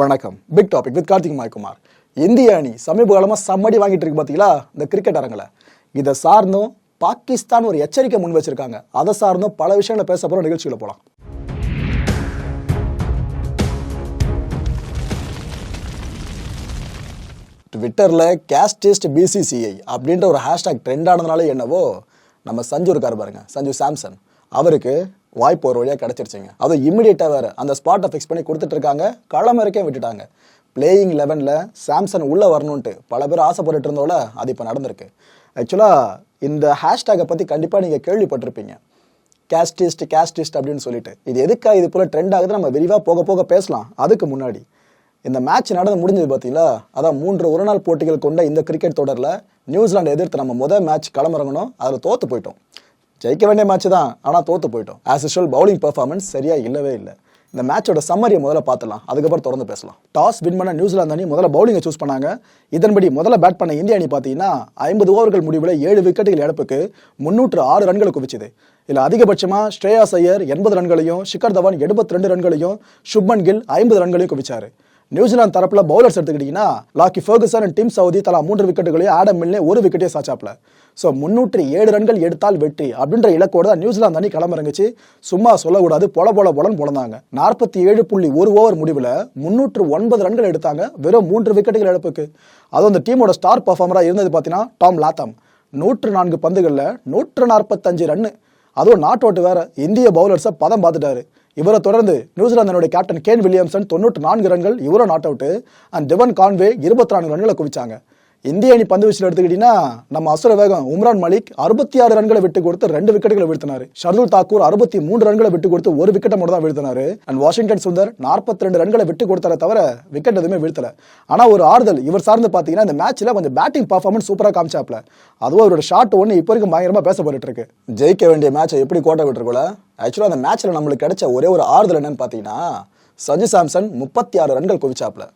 வணக்கம். Big topic with Karthik Maikumar. இந்திய அணி சமீப காலமாக சம்மடி வாங்கிட்டு இருக்கு பார்த்தீங்களா இந்த கிரிக்கெட் அரங்கில். இதை சார்ந்தும் பாகிஸ்தான் ஒரு எச்சரிக்கை முன் வச்சிருக்காங்க. அதை சார்ந்தும் பல விஷயங்களை பேச போகிற நிகழ்ச்சியில் போகலாம் ட்விட்டரில் கேஸ்டிஸ்ட் பிசிசிஐ அப்படின்ற ஒரு ஹேஷ்டாக் ட்ரெண்ட் ஆனதுனால என்னவோ நம்ம சஞ்சு இருக்கார் பாருங்க. சஞ்சு சாம்சன். அவருக்கு வாய்ப்பு ஒரு வழியாக கிடச்சிருச்சிங்க. அதை இமிடியேட்டாக வேறு அந்த ஸ்பாட்டை ஃபிக்ஸ் பண்ணி கொடுத்துட்ருக்காங்க. களம் களமிறக்கே விட்டுட்டாங்க. பிளேயிங் லெவனில் சாம்சங் உள்ளே வரணுன்ட்டு பல பேர் ஆசைப்பட்டுட்டு இருந்தோல அது இப்போ நடந்திருக்கு. ஆக்சுவலாக இந்த ஹேஷ்டேக்கை பற்றி கண்டிப்பாக நீங்கள் கேள்விப்பட்டிருப்பீங்க. கேஸ்டிஸ்ட் கேஸ்டிஸ்ட் அப்படின்னு சொல்லிட்டு. இது எதுக்காக இது போல் ட்ரெண்ட் ஆகுது நம்ம விரிவாக போக போக பேசலாம். அதுக்கு முன்னாடி. இந்த மேட்ச் நடந்து முடிஞ்சது பார்த்தீங்களா அதான் மூன்று ஒரு நாள் போட்டிகள் கொண்ட இந்த கிரிக்கெட் தொடரில் நியூசிலாந்து எதிர்த்து நம்ம முதல் மேட்ச் களமிறங்கணும் அதில் தோற்று போயிட்டோம். ஜெயிக்க வேண்டிய மேட்ச் தான். ஆனால் தோற்று போயிட்டோம். ஆஸ் யூஷுவல் பவுலிங் பர்ஃபார்மன்ஸ் சரியாக இல்லவே இல்லை. இந்த மேட்சோட சம்மரியை முதல்ல பார்த்துலாம் அதுக்கப்புறம் தொடர்ந்து பேசலாம். டாஸ் வின் பண்ண நியூசிலாந்து அணி முதல்ல பவுலிங்கை சூஸ் பண்ணாங்க. இதன்படி முதல்ல பேட் பண்ண இந்திய அணி பார்த்தீங்கன்னா ஐம்பது ஓவர்கள் முடிவில் ஏழு விக்கெட்டுகள் இழப்புக்கு முன்னூற்று ஆறு ரன்களை குவிச்சுது. இதில் அதிகபட்சமாக ஸ்ரேயாஸ் ஐயர் எண்பது ரன்களையும் ஷிகர் தவான் எழுபத்தி ரெண்டு ரன்களையும் சுப்மன் கில் ஐம்பது ரன்களையும் குவிச்சாரு. நியூசிலாந்து தரப்புல பவுலர்ஸ் எடுத்துக்கிட்டீங்கன்னா Lockie Ferguson and Tim Southee தலா மூன்று விக்கெட்டுகளையும் ஆடம் மில்லே ஒரு விக்கெட்டே சாச்சாப்ல ஸோ முன்னூற்றி ஏழு ரன்கள் எடுத்தால் வெற்றி அப்படின்ற இலக்கோடு தான் நியூசிலாந்து அணி களமிறங்குச்சு. சும்மா சொல்லக்கூடாது பொல பொல பொலன்னு பொழந்தாங்க நாற்பத்தி ஏழு புள்ளி ஒரு ஓவர் முடிவில் முன்னூற்று ஒன்பது ரன்கள் எடுத்தாங்க வெறும் மூன்று விக்கெட்டுகள் இழப்புக்கு. அதுவும் அந்த டீமோட ஸ்டார் பர்ஃபார்மராக இருந்தது பார்த்தீங்கன்னா டாம் லாத்தம் நூற்று நான்கு பந்துகளில் நூற்று நாற்பத்தஞ்சு ரன்னு. அதுவும் நாட் அவுட் வேற. இந்திய பவுலர்ஸை பதம் பார்த்துட்டாரு. இவரை தொடர்ந்து நியூசிலாந்தினுடைய கேப்டன் கேன் வில்லியம்சன் தொண்ணூற்று நான்கு ரன்கள் இவரும் not out and Devon Conway இருபத்தி நான்கு ரன்களை குவிச்சாங்க. இந்திய அணி பந்து வீச்சில் எடுத்துக்கிட்டீங்கன்னா நம்ம அசுர வேகம் உம்ரான் மலிக் அறுபத்தி ஆறு ரன்களை விட்டு கொடுத்து ரெண்டு விக்கெட்டுகளை வீழ்த்தினாரு. ஷர்துல் தாக்கூர் அறுபத்தி மூன்று ரன்களை விட்டு கொடுத்து ஒரு விக்கெட்டை மட்டும் தான் வீழ்த்தினாரு. அண்ட் வாஷிங்டன் சுந்தர் நாற்பத்தி ரெண்டு ரன்களை விட்டு கொடுத்தார தவிர விக்கெட் எதுவுமே வீழ்த்தல. ஆனா ஒரு ஆறுதல் இவர் சார்ந்து பாத்தீங்கன்னா இந்த மேட்ச்ல கொஞ்சம் பேட்டிங் பர்ஃபார்மன்ஸ் சூப்பரா காமிச்சாப்ல. அதுவும் அவரோட ஷாட் ஒன்று இப்போ வரைக்கும் பயங்கரமா பேசப்பட்டு இருக்கு. ஜெயிக்க வேண்டிய மேட்சை எப்படி கோட்டை விட்டுருக்கோல? ஆக்சுவலாக அந்த மேட்ச்ல நம்மளுக்கு கிடைச்ச ஒரே ஒரு ஆறுதல் என்னன்னு பார்த்தீங்கன்னா சஞ்சு சாம்சன் முப்பத்தி ஆறு ரன்கள் குவிச்சாப்ல.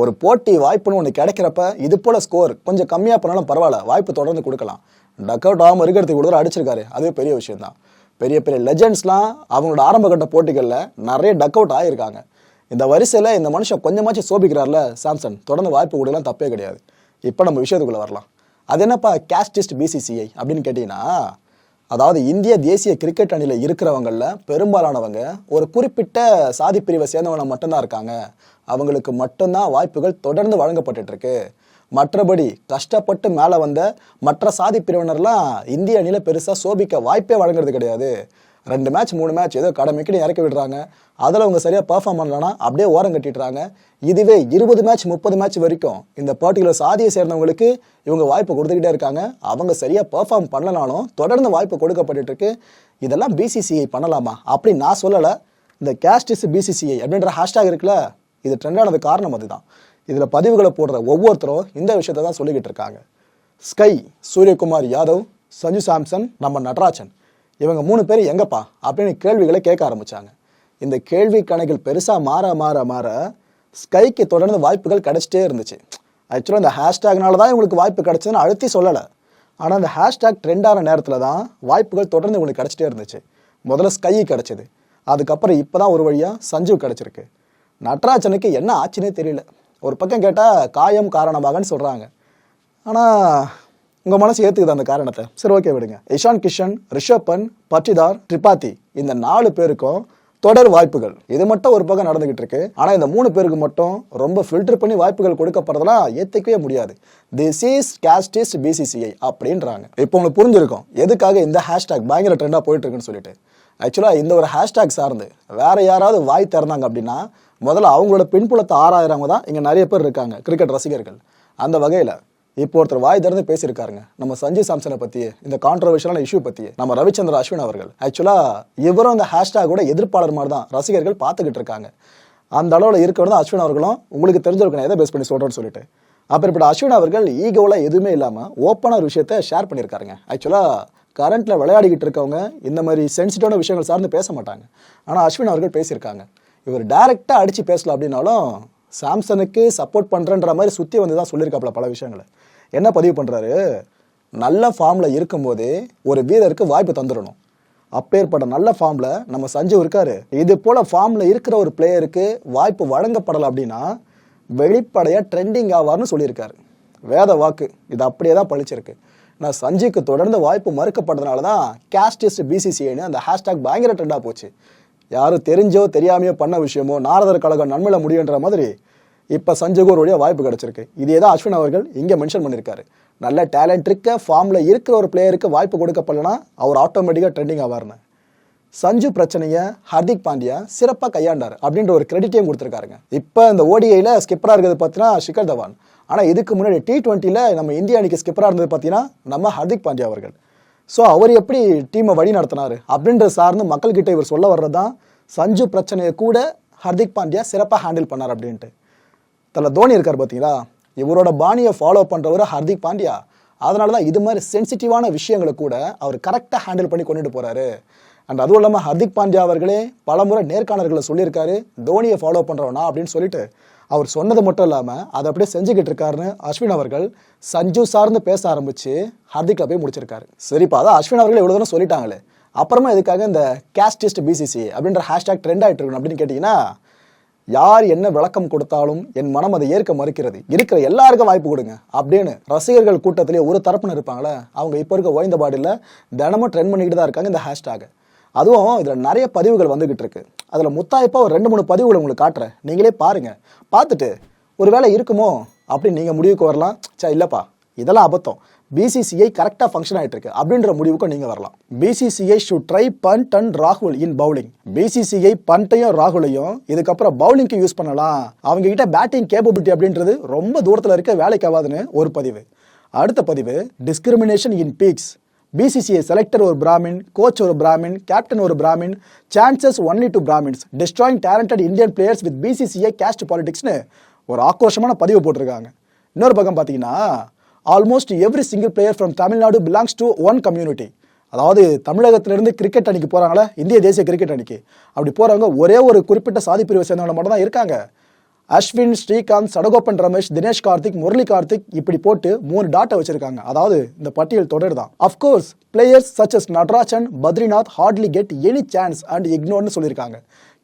ஒரு போட்டி வாய்ப்புன்னு ஒன்று கிடைக்கிறப்ப இது போல் ஸ்கோர் கொஞ்சம் கம்மியாக பண்ணாலும் பரவாயில்ல வாய்ப்பு தொடர்ந்து கொடுக்கலாம். டக் அவுட் ஆகாமல் இருக்கிறதுக்கு ஒரு அடிச்சிருக்காரு. அதுவே பெரிய விஷயம் தான் பெரிய பெரிய லெஜெண்ட்ஸ்லாம் அவங்களோட ஆரம்பகட்ட போட்டிகளில் நிறைய டக் அவுட் ஆகியிருக்காங்க இந்த வரிசையில் இந்த மனுஷன் கொஞ்சமாச்சும் சோபிக்கிறார்ல சாம்சன். தொடர்ந்து வாய்ப்பு கொடுக்கலாம் தப்பே கிடையாது. இப்போ நம்ம விஷயத்துக்குள்ளே வரலாம். அது என்னப்பா கேஸ்டிஸ்ட் பிசிசிஐ அப்படின்னு கேட்டிங்கன்னா அதாவது இந்திய தேசிய கிரிக்கெட் அணியில் இருக்கிறவங்களில் பெரும்பாலானவங்க ஒரு குறிப்பிட்ட சாதி பிரிவை சேர்ந்தவங்க மட்டும்தான் இருக்காங்க. அவங்களுக்கு மட்டும்தான் வாய்ப்புகள் தொடர்ந்து வழங்கப்பட்டு இருக்கு மற்றபடி கஷ்டப்பட்டு மேலே வந்த மற்ற சாதி பிரிவினர்லாம் இந்திய அணியில் பெருசாக சோபிக்க வாய்ப்பே வழங்குறது கிடையாது. ரெண்டு மேட்ச் மூணு மேட்ச் ஏதோ கடமைக்கு இறக்கி விடுறாங்க. அதில் அவங்க சரியாக பெர்ஃபார்ம் பண்ணலன்னா அப்படியே ஓரம் கட்டிடுறாங்க. இதுவே இருபது மேட்ச் முப்பது மேட்ச் வரைக்கும் இந்த பர்டிகுலர் சாதியை சேர்ந்தவங்களுக்கு இவங்க வாய்ப்பு கொடுத்துக்கிட்டே இருக்காங்க. அவங்க சரியாக பர்ஃபார்ம் பண்ணலனாலும் தொடர்ந்து வாய்ப்பு கொடுக்கப்பட்டு இருக்கு இதெல்லாம் பிசிசிஐ பண்ணலாமா? அப்படின்னு நான் சொல்லலை. இந்த கேஸ்டிஸ் பிசிசிஐ அப்படின்ற ஹேஷ்டாக் இருக்குல்ல இது ட்ரெண்டானது காரணம் அதுதான். இதில் பதிவுகளை போடுற ஒவ்வொருத்தரும் இந்த விஷயத்தை தான் சொல்லிக்கிட்டு இருக்காங்க. ஸ்கை சூரியகுமார் யாதவ் சஞ்சு சாம்சன் நம்ம நடராஜன். இவங்க மூணு பேர் எங்கப்பா? அப்படின்னு கேள்விகளை கேட்க ஆரம்பிச்சாங்க. இந்த கேள்வி கணக்கில் பெருசாக மாற மாற மாற ஸ்கைக்கு தொடர்ந்து வாய்ப்புகள் கிடச்சிட்டே இருந்துச்சு. ஆக்சுவலாக இந்த ஹேஷ்டேக்னால தான் இவங்களுக்கு வாய்ப்பு கிடச்சதுன்னு அழுத்தி சொல்லலை. ஆனால் அந்த ஹேஷ்டேக் ட்ரெண்டான நேரத்தில் தான் வாய்ப்புகள் தொடர்ந்து இவங்களுக்கு கிடச்சிட்டே இருந்துச்சு. முதல்ல ஸ்கை கிடச்சிது. அதுக்கப்புறம் இப்போ தான் ஒரு வழியாக சஞ்சீவ் கிடச்சிருக்கு. நட்ராஜனுக்கு என்ன ஆச்சுன்னே தெரியல. ஒரு பக்கம் கேட்டால் காயம் காரணமாகன்னு சொல்கிறாங்க ஆனால் உங்கள் மனசு ஏற்றுக்குது அந்த காரணத்தை? சரி ஓகே விடுங்க. இஷான் கிஷன் ரிஷப் பன் பட்டிதார் திரிபாதி இந்த நாலு பேருக்கும் தொடர் வாய்ப்புகள். இது மட்டும் ஒரு பக்கம் நடந்துகிட்டு இருக்கு. ஆனால் இந்த மூணு பேருக்கு மட்டும் ரொம்ப ஃபில்டர் பண்ணி வாய்ப்புகள் கொடுக்கப்படுறதெல்லாம் ஏற்றுக்கவே முடியாது. திஸ் இஸ் கேஸ்டிஸ் பிசிசிஐ அப்படின்றாங்க. இப்போ உங்களுக்கு புரிஞ்சிருக்கும். எதுக்காக இந்த ஹேஷ்டாக் பயங்கர ட்ரெண்டாக போயிட்டு இருக்குன்னு சொல்லிட்டு. ஆக்சுவலாக இந்த ஒரு ஹேஷ்டாக் சார்ந்து வேற யாராவது வாய் திறந்தாங்க அப்படின்னா முதல்ல அவங்களோட பின்புலத்தை ஆராயிறவங்க தான் இங்கே நிறைய பேர் இருக்காங்க கிரிக்கெட் ரசிகர்கள். அந்த வகையில் இப்போ ஒருத்தர் வாய் திறந்து பேசியிருக்காருங்க. நம்ம சஞ்சய் சாம்சனை பற்றி இந்த கான்ட்ரவர்ஷியலான இஷ்யூ பற்றி நம்ம ரவிச்சந்திர அஸ்வின் அவர்கள். ஆக்சுவலாக இவரும் அந்த ஹேஷ்டாகோட எதிர்ப்பாளர் மாதிரி தான் ரசிகர்கள் பார்த்துக்கிட்டு இருக்காங்க. அந்த அளவில் இருக்கிறது தான் அஸ்வின் அவர்களும் உங்களுக்கு தெரிஞ்சிருக்கணும் எதை பேஸ் பண்ணி சொல்கிறேன்னு சொல்லிட்டு. அப்புறப்பட்ட அஸ்வின் அவர்கள் ஈகோவில் எதுவுமே இல்லாமல் ஓப்பனாக ஒரு விஷயத்த ஷேர் பண்ணியிருக்காருங்க. ஆக்சுவலாக கரண்ட்டில் விளையாடிக்கிட்டு இருக்கவங்க இந்த மாதிரி சென்சிட்டிவான விஷயங்கள் சார்ந்து பேச மாட்டாங்க. ஆனால் அஸ்வின் அவர்கள் பேசியிருக்காங்க. இவர் டைரெக்டாக அடித்து பேசல அப்படின்னாலும் சாம்சனுக்கு சப்போர்ட் பண்ணுறன்ற மாதிரி சுற்றி வந்து தான் சொல்லியிருக்காப்புல பல விஷயங்களை. என்ன பதிவு பண்ணுறாரு நல்ல ஃபார்மில் இருக்கும்போதே ஒரு வீரருக்கு வாய்ப்பு தந்துடணும். அப்பேற்பட்ட நல்ல ஃபார்மில் நம்ம சஞ்சு இருக்காரு. இது போல் ஃபார்மில் இருக்கிற ஒரு பிளேயருக்கு வாய்ப்பு வழங்கப்படலை அப்படின்னா வெளிப்படையாக ட்ரெண்டிங் ஆவார்னு சொல்லியிருக்காரு. வேத வாக்கு. இது அப்படியே தான் பழிச்சிருக்கு. நான் சஞ்சுக்கு தொடர்ந்து வாய்ப்பு மறுக்கப்பட்டதுனால தான் கேஸ்டிஸ்ட் பிசிசிஐன்னு அந்த ஹேஷ்டாக் பயங்கர ட்ரெண்டாக போச்சு. யாரும் தெரிஞ்சோ தெரியாமையோ பண்ண விஷயமோ நாரதர் கழகம் நன்மையில முடியுன்ற மாதிரி இப்போ சஞ்சுக்கு வாய்ப்பு கிடைச்சிருக்கு. இதே தான் அஸ்வின் அவர்கள் இங்கே மென்ஷன் பண்ணியிருக்காரு நல்ல டேலண்ட் இருக்க ஃபார்மில் இருக்கிற ஒரு பிளேயருக்கு வாய்ப்பு கொடுக்கப்படலனா அவர் ஆட்டோமேட்டிக்காக ட்ரெண்டிங் ஆவார்னு சஞ்சு பிரச்சனையை ஹர்திக் பாண்டியா சிறப்பாக கையாண்டார் அப்படின்ற ஒரு கிரெடிட்டையும் கொடுத்துருக்காருங்க. இப்போ இந்த ஓடிஐயில் ஸ்கிப்பராக இருக்கிறது பார்த்தீங்கன்னா ஷிகர் தவான். ஆனால் இதுக்கு முன்னாடி டி டுவெண்ட்டியில் நம்ம இந்திய அணிக்கு ஸ்கிப்பராக இருந்தது பார்த்தீங்கன்னா நம்ம ஹர்திக் பாண்டியா அவர்கள். ஸோ அவர் எப்படி டீமை வழி நடத்தினாரு? அப்படின்ற சார்ந்து மக்கள்கிட்ட இவர் சொல்ல வர்றது தான் சஞ்சு பிரச்சனையை கூட ஹர்திக் பாண்டியா சிறப்பாக ஹேண்டில் பண்ணார் அப்படின்ட்டு. தல தோனி இருக்கார் பார்த்தீங்களா இவரோட பாணியை ஃபாலோ பண்ணுறவர் ஹர்திக் பாண்டியா. அதனால தான் இது மாதிரி சென்சிட்டிவான விஷயங்களை கூட அவர் கரெக்டாக ஹேண்டில் பண்ணி கொண்டுட்டு போகிறாரு அண்ட் அதுவும் இல்லாமல் ஹர்திக் பாண்டியா அவர்களே பலமுறை நேர்காணல்களை சொல்லியிருக்காரு தோனியை ஃபாலோ பண்ணுறவனா அப்படின்னு சொல்லிட்டு அவர் சொன்னது மட்டும் இல்லாமல் அதை அப்படியே செஞ்சுக்கிட்டு இருக்காருன்னு அஸ்வின் அவர்கள் சஞ்சு சார்ந்து பேச ஆரம்பிச்சு ஹர்திக்ல போய் முடிச்சிருக்காரு. சரிப்பா அதான் அஸ்வின் அவர்கள் இவ்வளோ தூரம் சொல்லிட்டாங்களே. அப்புறமா இதுக்காக இந்த கேஸ்டிஸ்ட் பிசிசி அப்படின்ற ஹேஷ்டாக் ட்ரெண்ட் ஆகிட்டு இருக்கணும் அப்படின்னு கேட்டிங்கன்னா யார் என்ன விளக்கம் கொடுத்தாலும் என் மனம் அதை ஏற்க மறுக்கிறது. இருக்கிற எல்லாருக்கும் வாய்ப்பு கொடுங்க அப்படின்னு ரசிகர்கள் கூட்டத்திலே ஒரு தரப்புன்னு இருப்பாங்களே அவங்க இப்போ இருக்க ஓய்ந்த பாடியில் தினமும் ட்ரெண்ட் பண்ணிக்கிட்டு தான் இருக்காங்க இந்த ஹேஷ்டாகை அதுவும் இதில் நிறைய பதிவுகள் வந்துகிட்டு இருக்கு. அதில் முத்தாய்ப்பாக ஒரு ரெண்டு மூணு பதிவுகளை உங்களுக்கு காட்டுறேன். நீங்களே பாருங்க. பார்த்துட்டு ஒரு வேலை இருக்குமோ அப்படின்னு நீங்கள் முடிவுக்கு வரலாம். சே இல்லைப்பா. இதெல்லாம் அபத்தம். பிசிசிஐ கரெக்டாக ஃபங்க்ஷன் ஆகிட்டு இருக்கு. அப்படின்ற முடிவுக்கும் நீங்கள் வரலாம். BCCI should try Pant and ராகுல் இன் பவுலிங் பிசிசிஐ பண்ட்டையும் ராகுலையும் இதுக்கப்புறம் பவுலிங்க்கு யூஸ் பண்ணலாம். அவங்க கிட்ட பேட்டிங் கேப்பபிலிட்டி அப்படின்றது ரொம்ப தூரத்தில் இருக்க வேலைக்கு ஆகாதுன்னு ஒரு பதிவு. அடுத்த பதிவு discrimination in peaks BCCI selector ஒரு பிராமின் கோச் ஒரு பிராமின் கேப்டன் ஒரு brahmin chances only to brahmins destroying talented Indian players with BCCI caste பாலிடிக்ஸ்னு ஒரு ஆக்ரோஷமான பதிவு போட்டிருக்காங்க. இன்னொரு பக்கம் பார்த்தீங்கன்னா almost every single player from Tamil Nadu belongs to one community அதாவது தமிழகத்திலிருந்து கிரிக்கெட் அணிக்கு போகிறாங்களே இந்திய தேசிய கிரிக்கெட் அணிக்கு. அப்படி போகிறவங்க ஒரே ஒரு குறிப்பிட்ட சாதி பிரிவை சேர்ந்தவங்க மட்டும் தான் இருக்காங்க. அஸ்வின் ஸ்ரீகாந்த் சடகோபன் ரமேஷ் தினேஷ் கார்த்திக் முரளி கார்த்திக் இப்படி போட்டு மூணு டாட்டை வச்சிருக்காங்க. அதாவது இந்த பட்டியல் தொடர் தான் of course players such as Natrajan Badrinath hardly get any chance and இக்னோர்னு சொல்லியிருக்காங்க.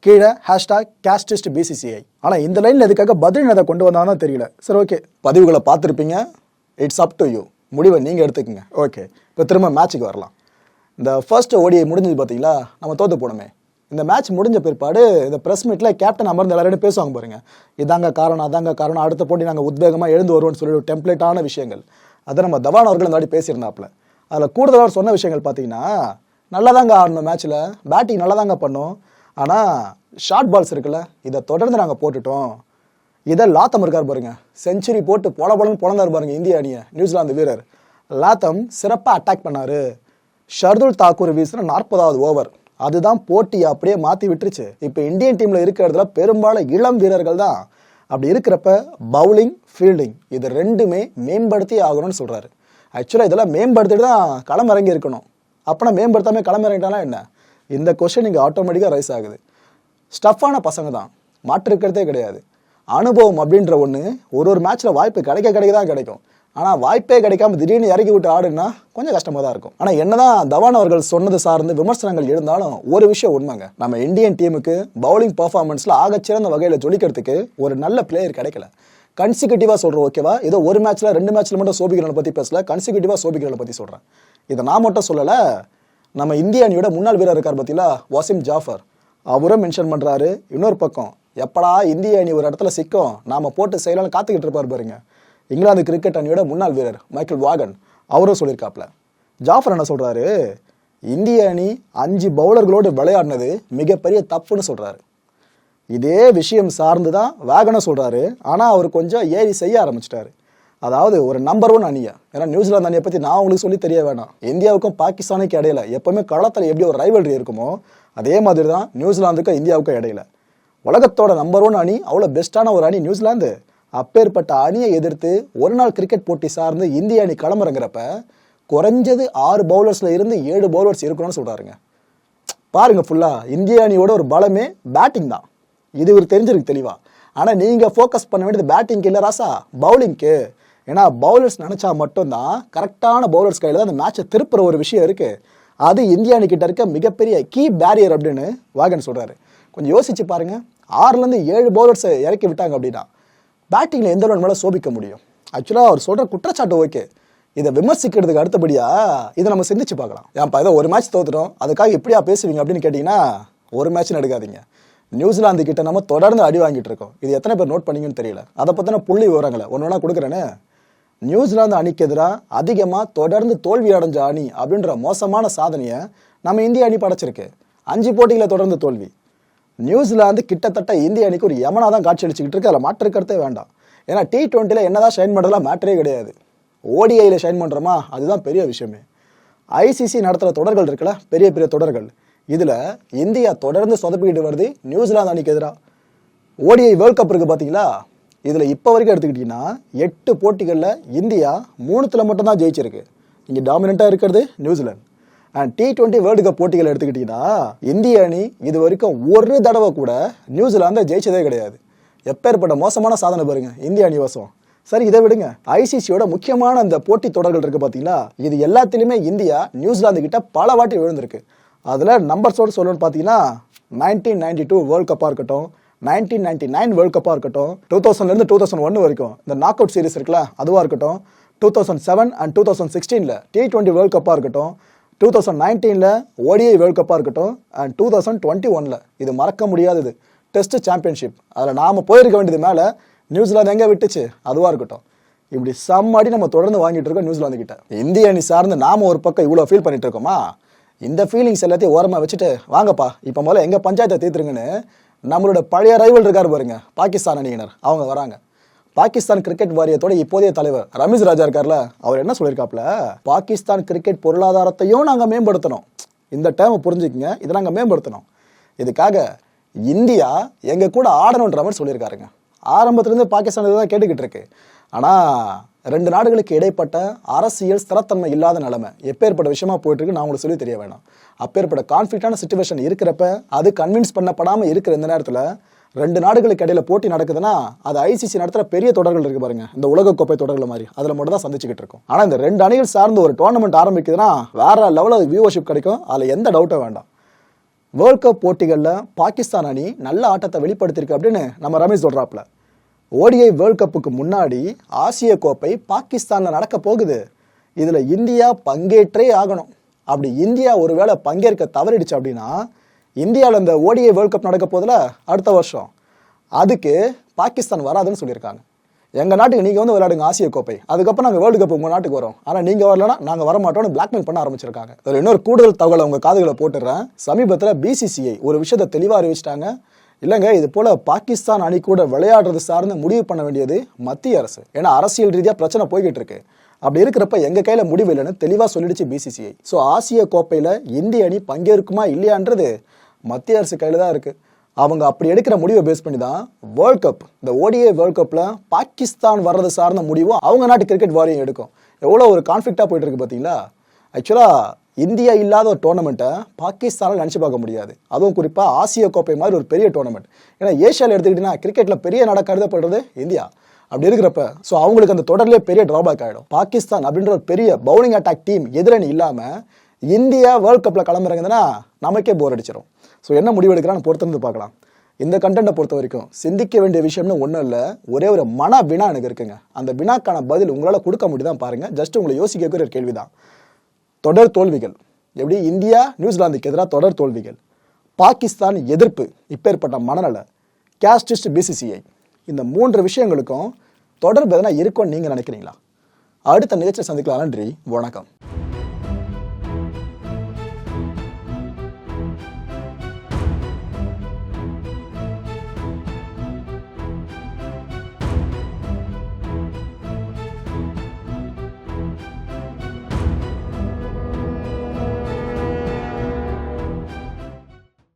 கீழே ஹேஷ்டாக் கேஸ்டிஸ்ட் பிசிசிஐ ஆனால் இந்த லைனில் எதுக்காக பத்ரிநாதை கொண்டு வந்தாங்கன்னா தெரியல. சரி ஓகே பதிவுகளை பார்த்துருப்பீங்க. இட்ஸ் அப் டு யூ முடிவை நீங்கள் எடுத்துக்கோங்க. ஓகே இப்போ திரும்ப மேட்ச்சுக்கு வரலாம். இந்த ஃபர்ஸ்ட் ஓடியை முடிஞ்சது பார்த்தீங்களா? நம்ம தோற்று போனோமே. இந்த மேட்ச் முடிஞ்ச பிற்பாடு இந்த ப்ரெஸ் மீட்டில் கேப்டன் அமர்ந்து எல்லாரும் பேசுவாங்க பாருங்க. இதாங்க காரணம் அதாங்க காரணம் அடுத்த போட்டி நாங்கள் உத்வேகமாக எழுந்து வருவோம்னு சொல்லி ஒரு டெம்ப்ளேட்டான விஷயங்கள். அதை நம்ம தவான் அவர்கள் இந்த வாட்டி பேசியிருந்தாப்புல. அதில் கூடுதலாக சொன்ன விஷயங்கள் பார்த்தீங்கன்னா நல்லா தாங்க ஆடணும் மேட்ச்சில் பேட்டிங் நல்லா தாங்க பண்ணோம். ஆனால் ஷார்ட் பால்ஸ் இருக்குல்ல இதை தொடர்ந்து நாங்கள் போட்டுட்டோம். இதை லாத்தம் இருக்கார் பாருங்க. செஞ்சுரி போட்டு பொல பொலன்னு பொழந்தார் பாருங்க இந்திய அணியை நியூசிலாந்து வீரர். லாத்தம் சிறப்பாக அட்டாக் பண்ணாரு. ஷர்துல் தாக்கூர் வீசின நாற்பதாவது ஓவர் அதுதான் போட்டியை அப்படியே மாற்றி விட்டுருச்சு. இப்போ இந்தியன் டீமில் இருக்கிறதுல பெரும்பாலும் இளம் வீரர்கள் தான். அப்படி இருக்கிறப்ப பவுலிங் ஃபீல்டிங் இது ரெண்டுமே மேம்படுத்தி ஆகணும்னு சொல்கிறாரு ஆக்சுவலாக இதெல்லாம் மேம்படுத்திட்டு தான் களமிறங்கி இருக்கணும். அப்போனா மேம்படுத்தாமல் இறங்கிட்டாலாம் என்ன? இந்த கொஷின் இங்கே ஆட்டோமேட்டிக்காக ரைஸ் ஆகுது. ஸ்டஃப்பான பசங்க தான். மாற்று இருக்கிறதே கிடையாது. அனுபவம் அப்படின்ற ஒன்று ஒரு ஒரு மேட்ச்சில் வாய்ப்பு கிடைக்க கிடைக்க தான் கிடைக்கும். ஆனால் வாய்ப்பே கிடைக்காம திடீர்னு இறக்கி விட்டு ஆடுனா கொஞ்சம் கஷ்டமாக தான் இருக்கும். ஆனால் என்னதான் தவான் அவர்கள் சொன்னது சார்ந்து விமர்சனங்கள் இருந்தாலும் ஒரு விஷயம் உண்மைங்க. நம்ம இந்தியன் டீமுக்கு பவுலிங் பர்ஃபார்மன்ஸில் ஆகச்சிறந்த வகையில் ஜொலிக்கிறதுக்கு ஒரு நல்ல பிளேயர் கிடைக்கல. கன்சிக்யூட்டிவாக சொல்கிறோம் ஓகேவா ஏதோ ஒரு மேட்ச்சில் ரெண்டு மேட்ச்சில் மட்டும் சோபிக்கிறனை பற்றி பேசல கன்சிக்யூட்டிவாக சோபிக்கிறனை பற்றி சொல்கிறேன் இதை நான் மட்டும் சொல்லலை நம்ம இந்திய அணியோட முன்னாள் வீரர் இருக்கார் பார்த்தீங்களா வாசிம் ஜாஃபர். அவரும் மென்ஷன் பண்ணுறாரு இன்னொரு பக்கம் எப்படா இந்திய அணி ஒரு இடத்துல சிக்கும் நாம போட்டு செய்யலாம்னு காத்துக்கிட்டு இருப்பார் பாருங்க. இங்கிலாந்து கிரிக்கெட் அணியோட முன்னாள் வீரர் மைக்கேல் வாகன் அவரும் சொல்லியிருக்காப்ல ஜாஃபர் என்ன சொல்கிறாரு இந்திய அணி அஞ்சு பவுலர்களோடு விளையாடினது மிகப்பெரிய தப்புன்னு சொல்கிறாரு இதே விஷயம் சார்ந்து தான் வேகனை சொல்கிறாரு ஆனால் அவர் கொஞ்சம் ஏறி செய்ய ஆரம்பிச்சிட்டாரு. அதாவது ஒரு நம்பர் ஒன் அணியா? ஏன்னா நியூசிலாந்து அணியை பற்றி நான் உங்களுக்கு சொல்லி தெரிய வேணாம். இந்தியாவுக்கும் பாகிஸ்தானுக்கும் இடையில எப்போவுமே களத்தில் எப்படி ஒரு ரைவல்ரி இருக்குமோ அதே மாதிரி தான் நியூசிலாந்துக்கும் இந்தியாவுக்கும் இடையில. உலகத்தோட நம்பர் ஒன் அணி அவ்வளோ பெஸ்ட்டான ஒரு அணி நியூசிலாந்து அப்பேற்பட்ட அணியை எதிர்த்து ஒரு நாள் கிரிக்கெட் போட்டி சார்ந்து இந்திய அணி களமிறங்குறப்ப குறைஞ்சது ஆறு பவுலர்ஸ்ல இருந்து ஏழு பவுலர்ஸ் இருக்கணும்னு சொல்றாருங்க. பாருங்க ஃபுல்லா இந்திய அணியோட ஒரு பலமே பேட்டிங் தான். இது இவர் தெரிஞ்சிருக்கு தெளிவா. ஆனா நீங்க ஃபோக்கஸ் பண்ண வேண்டியது பேட்டிங்க்கு இல்லை ராசா பவுலிங்க்கு ஏன்னா பவுலர்ஸ் நினைச்சா மட்டும்தான் கரெக்டான பவுலர்ஸ் கையில தான் அந்த மேட்சை திருப்புற ஒரு விஷயம் இருக்கு. அது இந்திய அணிக்கிட்ட இருக்க மிகப்பெரிய கீ பேரியர் அப்படின்னு வாகன் சொல்றாரு. கொஞ்சம் யோசிச்சு பாருங்க. ஆறுலேருந்து ஏழு பவுலர்ஸை இறக்கி விட்டாங்க அப்படின்னா பேட்டிங்கில் எந்த அளவு மேலே சோபிக்க முடியும்? ஆக்சுவலாக அவர் சொல்கிற குற்றச்சாட்டு ஓகே இதை விமர்சிக்கிறதுக்கு அடுத்தபடியாக இதை நம்ம சிந்திச்சு பார்க்கலாம். ஏன்ப்பா ஏதோ ஒரு மேட்ச் தோத்துட்டோம். அதுக்காக எப்படியா பேசுவீங்க அப்படின்னு கேட்டிங்கன்னா ஒரு மேட்ச்னு எடுக்காதீங்க. நியூசிலாந்து கிட்ட நம்ம தொடர்ந்து அடி வாங்கிட்டு இருக்கோம். இது எத்தனை பேர் நோட் பண்ணீங்கன்னு தெரியல. அதை பற்றின புள்ளி விவரங்களை ஒன்று வேணா கொடுக்குறேன்னு நியூசிலாந்து அணிக்கு எதிராக அதிகமாக தொடர்ந்து தோல்வி அடைஞ்ச அணி அப்படின்ற மோசமான சாதனையை நம்ம இந்திய அணி படைச்சிருக்கு. அஞ்சு போட்டிகளை தொடர்ந்து தோல்வி. நியூசிலாந்து கிட்டத்தட்ட இந்திய அணிக்கு ஒரு யமனா தான் காட்சி அடிச்சுக்கிட்டு இருக்கு. அதில் மாற்று கருத்தே வேண்டாம். ஏன்னா டி டுவெண்ட்டியில் என்னதான் ஷைன் பண்ணுறதுலாம் மேட்டரே கிடையாது. ஓடிஐயில் ஷைன் பண்ணுறோமா அதுதான் பெரிய விஷயமே. ஐசிசி நடத்துகிற தொடர்கள் இருக்குல்ல? பெரிய பெரிய தொடர்கள். இதில் இந்தியா தொடர்ந்து சொதப்பிக்கிட்டு வருது நியூசிலாந்து அணிக்கு எதிராக ஓடிஐ வேர்ல்ட் கப் இருக்குது பார்த்தீங்களா இதில் இப்போ வரைக்கும் எடுத்துக்கிட்டிங்கன்னா எட்டு போட்டிகளில் இந்தியா மூணுத்தில் மட்டும்தான் ஜெயிச்சிருக்கு. இங்கே டாமினண்ட்டாக இருக்கிறது New Zealand. And T twenty world cup போட்டிகள் எடுத்துக்கிட்டிங்கன்னா இந்திய அணி இது வரைக்கும் ஒரு தடவை கூட நியூசிலாந்தை ஜெயிச்சதே கிடையாது. எப்பேற்பட்ட மோசமான சாதனை பாருங்க இந்திய அணி வசம். சரி இதை விடுங்க. ஐசிசியோட முக்கியமான அந்த போட்டி தொடர்கள் இருக்கு பார்த்தீங்களா இது எல்லாத்துலேயுமே இந்தியா நியூசிலாந்து கிட்ட பல வாட்டி விழுந்திருக்கு. அதில் நம்பர்ஸோடு சொல்லணும்னு பார்த்தீங்கன்னா நைன்டீன் நைன்டி டூ வேர்ல்ட் கப்பாக இருக்கட்டும் நைன்டீன் நைன்டி நைன் வேர்ல்ட் கப்பாக இருக்கட்டும் டூ தௌசண்ட்லேருந்து டூ தௌசண்ட் ஒன் வரைக்கும் இந்த நாக் அவுட் சீரிஸ் இருக்குல்ல அதுவாக இருக்கட்டும் two thousand seven and two thousand சிக்ஸ்டீனில் T twenty world கப்பாக இருக்கட்டும் டூ தௌசண்ட் நைன்டீனில் ஓடிஐ வேர்ல்ட் கப்பாக இருக்கட்டும் அண்ட் டூ தௌசண்ட் டுவெண்ட்டி ஒனில் இது மறக்க முடியாதது டெஸ்ட் சாம்பியன்ஷிப் அதில் நாம் போயிருக்க வேண்டியது மேலே நியூசிலாந்து எங்கே விட்டுச்சு? அதுவாக இருக்கட்டும். இப்படி செம்மடி நம்ம தொடர்ந்து வாங்கிட்டு இருக்கோம் நியூசிலாந்து கிட்ட. இந்திய அணி சார்ந்து நாம ஒரு பக்கம் இவ்வளோ ஃபீல் பண்ணிட்டு இருக்கோமா? இந்த ஃபீலிங்ஸ் எல்லாத்தையும் ஓரமாக வச்சுட்டு வாங்கப்பா. இப்போ முதல்ல எங்கள் பஞ்சாயத்தை தீர்த்துருங்கன்னு நம்மளோட பழைய ரைவல் இருக்கார் பாருங்க பாகிஸ்தான் அணியினர். அவங்க வராங்க. பாகிஸ்தான் கிரிக்கெட் வாரியத்தோட இப்போதைய தலைவர் ரமேஷ் ராஜா இருக்கார்ல அவர் என்ன சொல்லியிருக்காப்ல பாகிஸ்தான் கிரிக்கெட் பொருளாதாரத்தையும் நாங்கள் மேம்படுத்தணும். இந்த டேர்மை புரிஞ்சுக்கங்க இதை நாங்கள் மேம்படுத்தணும். இதுக்காக இந்தியா எங்கள் கூட ஆடணுன்ற மாதிரி சொல்லியிருக்காருங்க. ஆரம்பத்துலேருந்து பாகிஸ்தான் இதுதான் கேட்டுக்கிட்டு இருக்கு. ஆனால் ரெண்டு நாடுகளுக்கு இடைப்பட்ட அரசியல் ஸ்திரத்தன்மை இல்லாத நிலைமை எப்பேற்பட்ட விஷயமா போயிட்டுருக்கு நான் உங்களுக்கு சொல்லி தெரிய வேணாம். அப்பேற்பட்ட கான்ஃபிளிக்டான சுச்சுவேஷன் இருக்கிறப்ப அது கன்வின்ஸ் பண்ணப்படாமல் இருக்கிற இந்த நேரத்தில் ரெண்டு நாடுகளுக்கு இடையில போட்டி நடக்குதுன்னா அது ஐசிசி நடத்துகிற பெரிய தொடர்கள் இருக்கு பாருங்க. இந்த உலகக்கோப்பை தொடர்கள் மாதிரி. அதில் மட்டும் தான் சந்திச்சுக்கிட்டு இருக்கும். ஆனால் இந்த ரெண்டு அணிகள் சார்ந்து ஒரு டோர்னமெண்ட் ஆரம்பிக்குதுன்னா வேற லெவலில் வியூவர்ஷிப் கிடைக்கும். அதில் எந்த டவுட்டும் வேண்டாம். வேர்ல்ட் கப் போட்டிகளில் பாகிஸ்தான் அணி நல்ல ஆட்டத்தை வெளிப்படுத்தியிருக்கு அப்படின்னு நம்ம ரமேஷ் சொல்கிறாப்புல ஓடிஐ வேர்ல்ட் கப்புக்கு முன்னாடி ஆசிய கோப்பை பாகிஸ்தானில் நடக்க போகுது. இதில் இந்தியா பங்கேற்றே ஆகணும். அப்படி இந்தியா ஒருவேளை பங்கேற்க தவறிடுச்சு அப்படின்னா இந்தியாவில் இந்த ஓடிஐ வேர்ல்ட் கப் நடக்க போதில் அடுத்த வருஷம். அதுக்கு பாகிஸ்தான் வராதுன்னு சொல்லியிருக்காங்க. எங்கள் நாட்டுக்கு நீங்கள் வந்து விளையாடுங்க ஆசிய கோப்பை. அதுக்கப்புறம் நாங்கள் வேர்ல்டு கப் உங்கள் நாட்டுக்கு வரோம். ஆனால் நீங்கள் வரலன்னா நாங்கள் வர மாட்டோம்னு பிளாக்மெயில் பண்ண ஆரம்பிச்சிருக்காங்க. அதில் இன்னொரு கூடுதல் தகவலை உங்கள் காதுகளை போட்டுடுறேன் சமீபத்தில் பிசிசிஐ ஒரு விஷயத்தை தெளிவாக அறிவிச்சிட்டாங்க. இல்லைங்க இது போல் பாகிஸ்தான் அணி கூட விளையாடுறது சார்ந்து முடிவு பண்ண வேண்டியது மத்திய அரசு. ஏன்னா அரசியல் ரீதியாக பிரச்சனை போய்கிட்டு இருக்கு. அப்படி இருக்கிறப்ப எங்கள் கையில் முடிவு இல்லைன்னு தெளிவாக சொல்லிடுச்சு பிசிசிஐ ஸோ ஆசிய கோப்பையில் இந்திய அணி பங்கேற்குமா இல்லையான்றது மத்திய அரசு கையில் தான் இருக்கு. அவங்க அப்படி எடுக்கிற முடிவை பேஸ் பண்ணி தான் வேர்ல்ட் கப் இந்த ஓடிஏ வேர்ல்ட் கப்பில் பாகிஸ்தான் வர்றது சார்ந்த முடிவும் அவங்க நாட்டு கிரிக்கெட் வாரியம் எடுக்கும். எவ்வளோ ஒரு கான்ஃப்ளிக்டாக போயிட்டு இருக்கு பார்த்தீங்களா ஆக்சுவலாக இந்தியா இல்லாத ஒரு டோர்னமெண்ட்டை பாகிஸ்தானில் நினச்சி பார்க்க முடியாது. அதுவும் குறிப்பாக ஆசிய கோப்பை மாதிரி ஒரு பெரிய டோர்னமெண்ட் ஏன்னா ஏஷியாவில் எடுத்துக்கிட்டிங்கன்னா கிரிக்கெட்டில் பெரிய நாடாக கருதப்படுறது இந்தியா. அப்படி இருக்கிறப்ப ஸோ அவங்களுக்கு அந்த தொடர்லேயே பெரிய ட்ராபேக் ஆகிடும் பாகிஸ்தான் அப்படின்ற ஒரு பெரிய பவுலிங் அட்டாக் டீம் எதிரணி இல்லாமல் இந்தியா வேர்ல்ட் கப்பில் கிளம்புறாங்கன்னா நமக்கே போர் அடிச்சிடும் ஸோ என்ன முடிவு பொறுத்திருந்து பார்க்கலாம். இந்த கண்டென்ட்டை பொறுத்த வரைக்கும் சிந்திக்க வேண்டிய விஷயம்னு ஒன்றும் இல்லை. ஒரே ஒரு மன வினா எனக்கு இருக்குங்க. அந்த வினாக்கான பதில் உங்களால் கொடுக்க முடியுதான் பாருங்க. ஜஸ்ட் உங்களை யோசிக்க ஒரு கேள்வி தான் தொடர் தோல்விகள். எப்படி? இந்தியா நியூசிலாந்துக்கு எதிராக தொடர் தோல்விகள். பாகிஸ்தான் எதிர்ப்பு இப்பேற்பட்ட மனநல. கேஸ்டிஸ்ட் பிசிசிஐ இந்த மூன்று விஷயங்களுக்கும் தொடர்பு எதனா இருக்கும்னு நீங்கள் நினைக்கிறீங்களா? அடுத்த நிகழ்ச்சியை சந்திக்கலாம். நன்றி. வணக்கம்.